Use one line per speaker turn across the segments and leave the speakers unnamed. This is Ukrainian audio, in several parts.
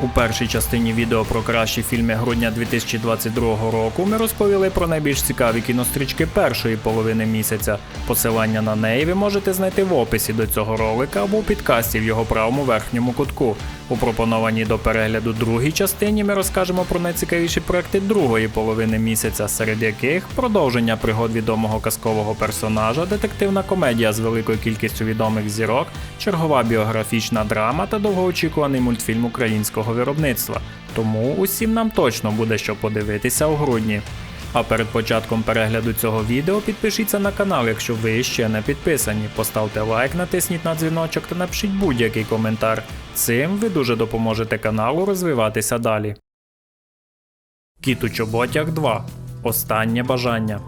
У першій частині відео про кращі фільми грудня 2022 року ми розповіли про найбільш цікаві кінострічки першої половини місяця. Посилання на неї ви можете знайти в описі до цього ролика або у підкасті в його правому верхньому кутку. У пропонованій до перегляду другій частині ми розкажемо про найцікавіші проекти другої половини місяця, серед яких продовження пригод відомого казкового персонажа, детективна комедія з великою кількістю відомих зірок, чергова біографічна драма та довгоочікуваний мультфільм українського виробництва. Тому усім нам точно буде що подивитися у грудні. А перед початком перегляду цього відео підпишіться на канал, якщо ви ще не підписані. Поставте лайк, натисніть на дзвіночок та напишіть будь-який коментар. Цим ви дуже допоможете каналу розвиватися далі. Кіт у чоботях 2. Останнє бажання.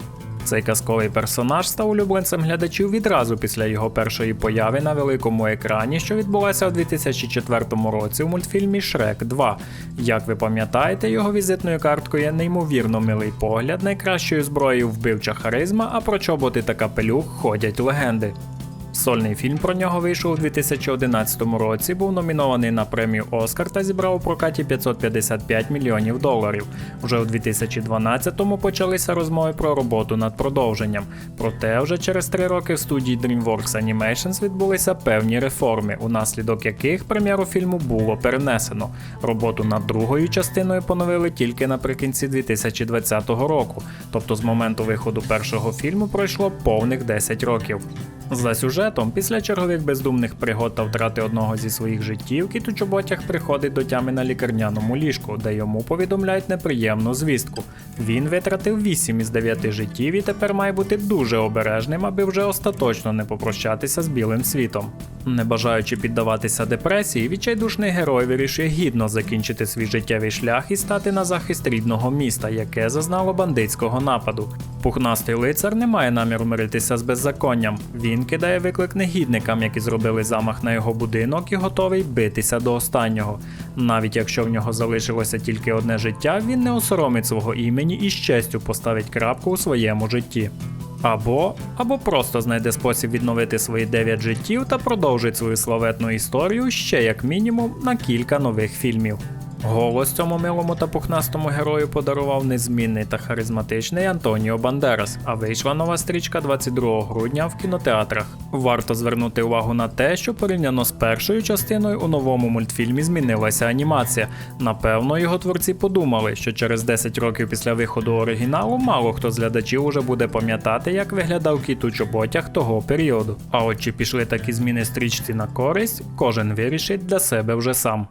Цей казковий персонаж став улюбленцем глядачів відразу після його першої появи на великому екрані, що відбулася у 2004 році у мультфільмі Шрек 2. Як ви пам'ятаєте, його візитною карткою є неймовірно милий погляд, найкращою зброєю вбивча харизма, а про чоботи та капелюх ходять легенди. Сольний фільм про нього вийшов у 2011 році, був номінований на премію Оскар та зібрав у прокаті 555 мільйонів доларів. Уже у 2012-му почалися розмови про роботу над продовженням. Проте вже через три роки в студії DreamWorks Animations відбулися певні реформи, унаслідок яких прем'єру фільму було перенесено. Роботу над другою частиною поновили тільки наприкінці 2020 року, тобто з моменту виходу першого фільму пройшло повних 10 років. За сюжетом, після чергових бездумних пригод та втрати одного зі своїх життів, кіт у чоботях приходить до тями на лікарняному ліжку, де йому повідомляють неприємну звістку. Він витратив 8 із 9 життів і тепер має бути дуже обережним, аби вже остаточно не попрощатися з білим світом. Не бажаючи піддаватися депресії, відчайдушний герой вирішує гідно закінчити свій життєвий шлях і стати на захист рідного міста, яке зазнало бандитського нападу. Пухнастий лицар не має наміру миритися з беззаконням. Він кидає виклик негідникам, які зробили замах на його будинок, і готовий битися до останнього. Навіть якщо в нього залишилося тільки одне життя, він не осоромить свого імені і з честю поставить крапку у своєму житті. Або, або просто знайде спосіб відновити свої 9 життів та продовжить свою славетну історію ще як мінімум на кілька нових фільмів. Голос цьому милому та пухнастому герою подарував незмінний та харизматичний Антоніо Бандерас, а вийшла нова стрічка 22 грудня в кінотеатрах. Варто звернути увагу на те, що порівняно з першою частиною у новому мультфільмі змінилася анімація. Напевно, його творці подумали, що через 10 років після виходу оригіналу мало хто з глядачів уже буде пам'ятати, як виглядав кіт у чоботях того періоду. А от чи пішли такі зміни стрічці на користь, кожен вирішить для себе вже сам.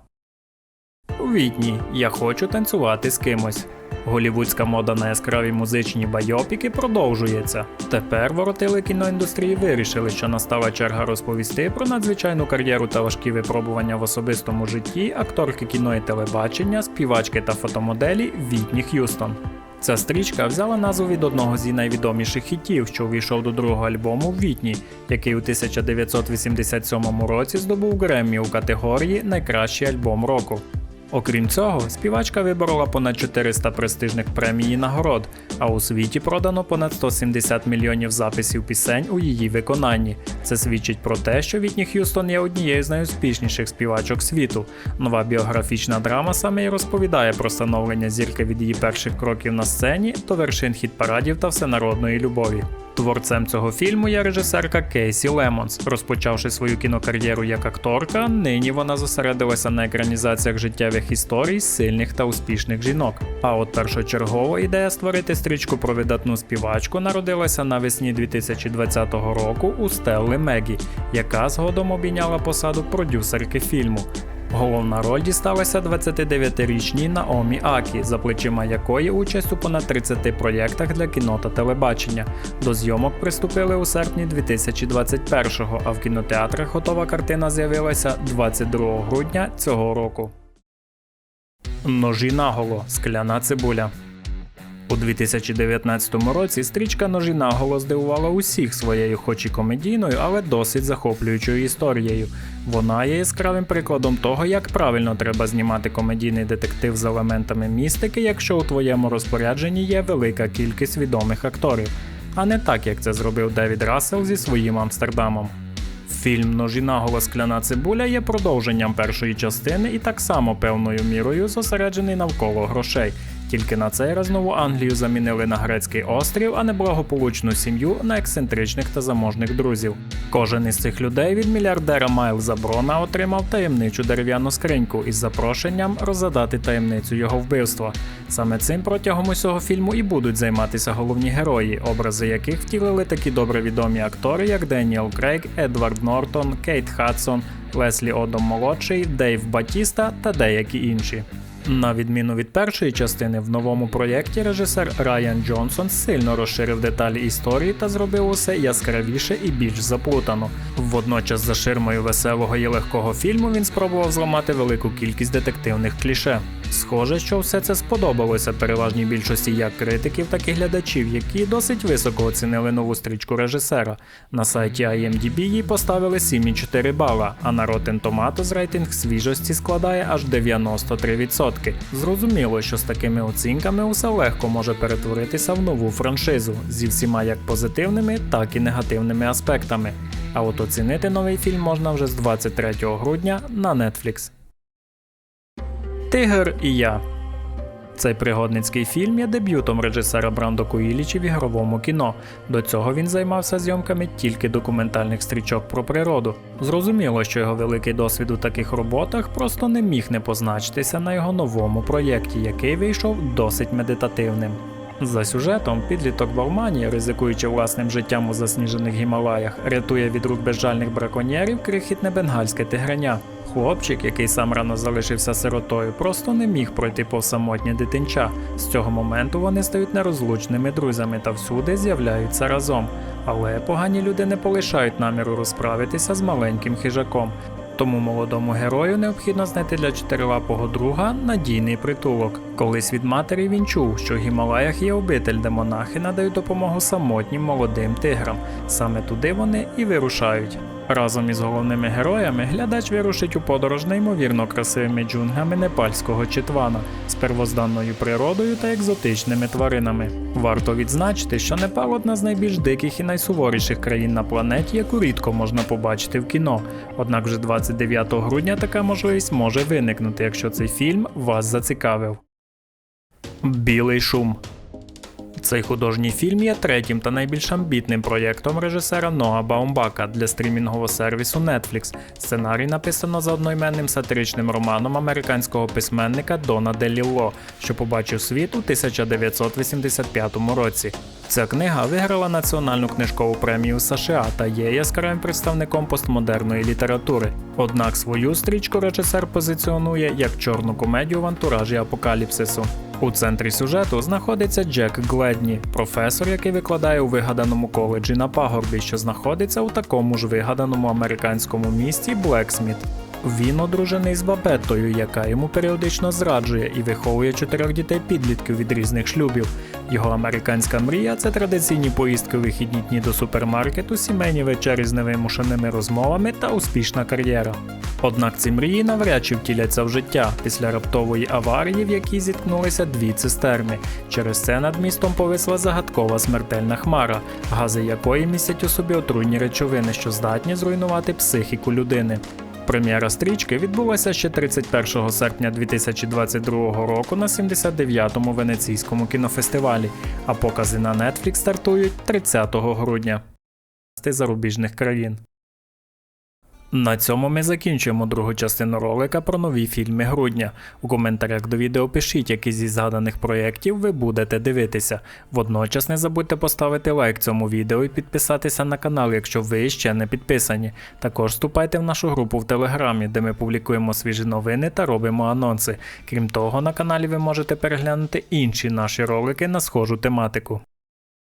Вітні, я хочу танцювати з кимось. Голівудська мода на яскраві музичні байопіки продовжується. Тепер воротили кіноіндустрії вирішили, що настала черга розповісти про надзвичайну кар'єру та важкі випробування в особистому житті акторки кіно і телебачення, співачки та фотомоделі Вітні Х'юстон. Ця стрічка взяла назву від одного з найвідоміших хітів, що увійшов до другого альбому Вітні, який у 1987 році здобув Греммі у категорії Найкращий альбом року. Окрім цього, співачка виборола понад 400 престижних премій і нагород, а у світі продано понад 170 мільйонів записів пісень у її виконанні. Це свідчить про те, що Вітні Х'юстон є однією з найуспішніших співачок світу. Нова біографічна драма саме і розповідає про становлення зірки від її перших кроків на сцені до вершин хіт-парадів та всенародної любові. Творцем цього фільму є режисерка Кейсі Лемонс. Розпочавши свою кінокар'єру як акторка, нині вона зосередилася на екранізаціях життєвих історій сильних та успішних жінок. А от першочергова ідея створити стрічку про видатну співачку народилася навесні 2020 року у Стелли Мегі, яка згодом обійняла посаду продюсерки фільму. Головна роль дісталася 29-річній Наомі Акі, за плечима якої участь у понад 30 проєктах для кіно та телебачення. До зйомок приступили у серпні 2021-го, а в кінотеатрах готова картина з'явилася 22 грудня цього року. Ножі наголо. Скляна цибуля. У 2019 році стрічка Ножі наголо здивувала усіх своєю, хоч і комедійною, але досить захоплюючою історією. Вона є яскравим прикладом того, як правильно треба знімати комедійний детектив з елементами містики, якщо у твоєму розпорядженні є велика кількість відомих акторів, а не так, як це зробив Девід Рассел зі своїм Амстердамом. Фільм Ножі наголо скляна цибуля є продовженням першої частини і так само певною мірою зосереджений навколо грошей. Тільки на цей раз нову Англію замінили на грецький острів, а не благополучну сім'ю на ексцентричних та заможних друзів. Кожен із цих людей від мільярдера Майлза Брона отримав таємничу дерев'яну скриньку із запрошенням розгадати таємницю його вбивства. Саме цим протягом усього фільму і будуть займатися головні герої, образи яких втілили такі добре відомі актори, як Деніел Крейг, Едвард Нортон, Кейт Хадсон, Леслі Одом молодший, Дейв Батіста та деякі інші. На відміну від першої частини, в новому проєкті режисер Райан Джонсон сильно розширив деталі історії та зробив усе яскравіше і більш заплутано. Водночас, за ширмою веселого і легкого фільму, він спробував зламати велику кількість детективних кліше. Схоже, що все це сподобалося переважній більшості як критиків, так і глядачів, які досить високо оцінили нову стрічку режисера. На сайті IMDb їй поставили 7,4 бала, а на Rotten Tomatoes рейтинг свіжості складає аж 93%. Зрозуміло, що з такими оцінками усе легко може перетворитися в нову франшизу зі всіма як позитивними, так і негативними аспектами. А от оцінити новий фільм можна вже з 23 грудня на Netflix. Тигр і я. Цей пригодницький фільм є дебютом режисера Брандо Куїлічі в ігровому кіно. До цього він займався зйомками тільки документальних стрічок про природу. Зрозуміло, що його великий досвід у таких роботах просто не міг не позначитися на його новому проєкті, який вийшов досить медитативним. За сюжетом, підліток в Алмані, ризикуючи власним життям у засніжених Гімалаях, рятує від рук безжальних браконьєрів крихітне бенгальське тигреня. Хлопчик, який сам рано залишився сиротою, просто не міг пройти повз самотнє дитинча. З цього моменту вони стають нерозлучними друзями та всюди з'являються разом. Але погані люди не полишають наміру розправитися з маленьким хижаком. Тому молодому герою необхідно знайти для чотирилапого друга надійний притулок. Колись від матері він чув, що в Гімалаях є обитель, де монахи надають допомогу самотнім молодим тиграм. Саме туди вони і вирушають. Разом із головними героями глядач вирушить у подорож неймовірно красивими джунглями непальського Читвана з первозданною природою та екзотичними тваринами. Варто відзначити, що Непал одна з найбільш диких і найсуворіших країн на планеті, яку рідко можна побачити в кіно. Однак вже 29 грудня така можливість може виникнути, якщо цей фільм вас зацікавив. Білий шум. Цей художній фільм є третім та найбільш амбітним проєктом режисера Ноа Баумбака для стрімінгового сервісу Netflix. Сценарій написано за одноіменним сатиричним романом американського письменника Дона Делілло, що побачив світ у 1985 році. Ця книга виграла національну книжкову премію США та є яскравим представником постмодерної літератури. Однак свою стрічку режисер позиціонує як чорну комедію в антуражі апокаліпсису. У центрі сюжету знаходиться Джек Гледні, професор, який викладає у вигаданому коледжі на пагорбі, що знаходиться у такому ж вигаданому американському місті Блексміт. Він одружений з Бабеттою, яка йому періодично зраджує і виховує чотирьох дітей-підлітків від різних шлюбів. Його американська мрія це традиційні поїздки вихідні дні до супермаркету, сімейні вечері з невимушеними розмовами та успішна кар'єра. Однак ці мрії навряд чи втіляться в життя після раптової аварії, в якій зіткнулися дві цистерни. Через це над містом повисла загадкова смертельна хмара, гази якої містять у собі отруйні речовини, що здатні зруйнувати психіку людини. Прем'єра стрічки відбулася ще 31 серпня 2022 року на 79-му венеційському кінофестивалі, а покази на Netflix стартують 30 грудня. Зарубіжних країн. На цьому ми закінчуємо другу частину ролика про нові фільми грудня. У коментарях до відео пишіть, які зі згаданих проєктів ви будете дивитися. Водночас не забудьте поставити лайк цьому відео і підписатися на канал, якщо ви ще не підписані. Також вступайте в нашу групу в Телеграмі, де ми публікуємо свіжі новини та робимо анонси. Крім того, на каналі ви можете переглянути інші наші ролики на схожу тематику.